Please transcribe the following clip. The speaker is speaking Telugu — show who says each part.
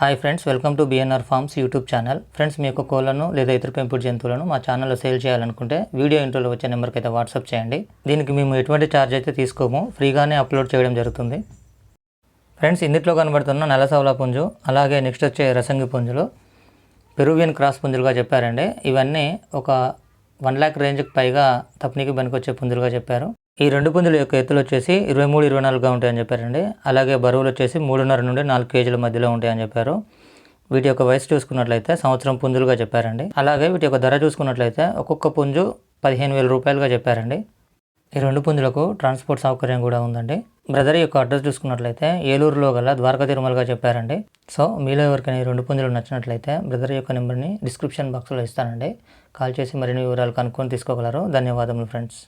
Speaker 1: Hi friends welcome to BNR farms YouTube channel friends మీ యొక్క కోళ్ళను లేదా ఇతర పెంపుడు జంతువులను మా ఛానల్లో సేల్ చేయాలనుకుంటే వీడియో ఇంట్రోలో వచ్చే నెంబర్కి అయితే వాట్సాప్ చేయండి. దీనికి మేము ఎటువంటి ఛార్జ్ అయితే తీసుకోము ఫ్రీగానే అప్లోడ్ చేయడం జరుగుతుంది. ఫ్రెండ్స్ ఇందులో కనబడుతున్న నల్ల పుంజు అలాగే నెక్స్ట్ వచ్చే రసంగి పుంజులు పెరువియన్ క్రాస్ పుంజులుగా చెప్పారండి. ఇవన్నీ ఒక వన్ ల్యాక్ రేంజ్కి పైగా తప్పనికి పనికొచ్చే పుంజులుగా చెప్పారు. ఈ రెండు పుంజుల యొక్క ఎత్తులు వచ్చేసి ఇరవై మూడు ఇరవై నాలుగుగా ఉంటాయని చెప్పారండి. అలాగే బరువులు వచ్చేసి మూడున్నర నుండి నాలుగు కేజీల మధ్యలో ఉంటాయని చెప్పారు. వీటి యొక్క వయసు చూసుకున్నట్లయితే సంవత్సరం పుంజులుగా చెప్పారండి. అలాగే వీటి యొక్క ధర చూసుకున్నట్లయితే ఒక్కొక్క పుంజు పదిహేను వేల రూపాయలుగా చెప్పారండి. ఈ రెండు పుంజులకు ట్రాన్స్పోర్ట్ సౌకర్యం కూడా ఉందండి. బ్రదర్ యొక్క అడ్రస్ చూసుకున్నట్లయితే ఏలూరులో గల ద్వారకా తిరుమలగా చెప్పారండి. సో మీలో ఎవరికైనా ఈ రెండు పుంజులు నచ్చినట్లయితే బ్రదర్ యొక్క నెంబర్ని డిస్క్రిప్షన్ బాక్స్లో ఇస్తానండి. కాల్ చేసి మరిన్ని వివరాలు కనుక్కొని తీసుకోగలరు. ధన్యవాదములు ఫ్రెండ్స్.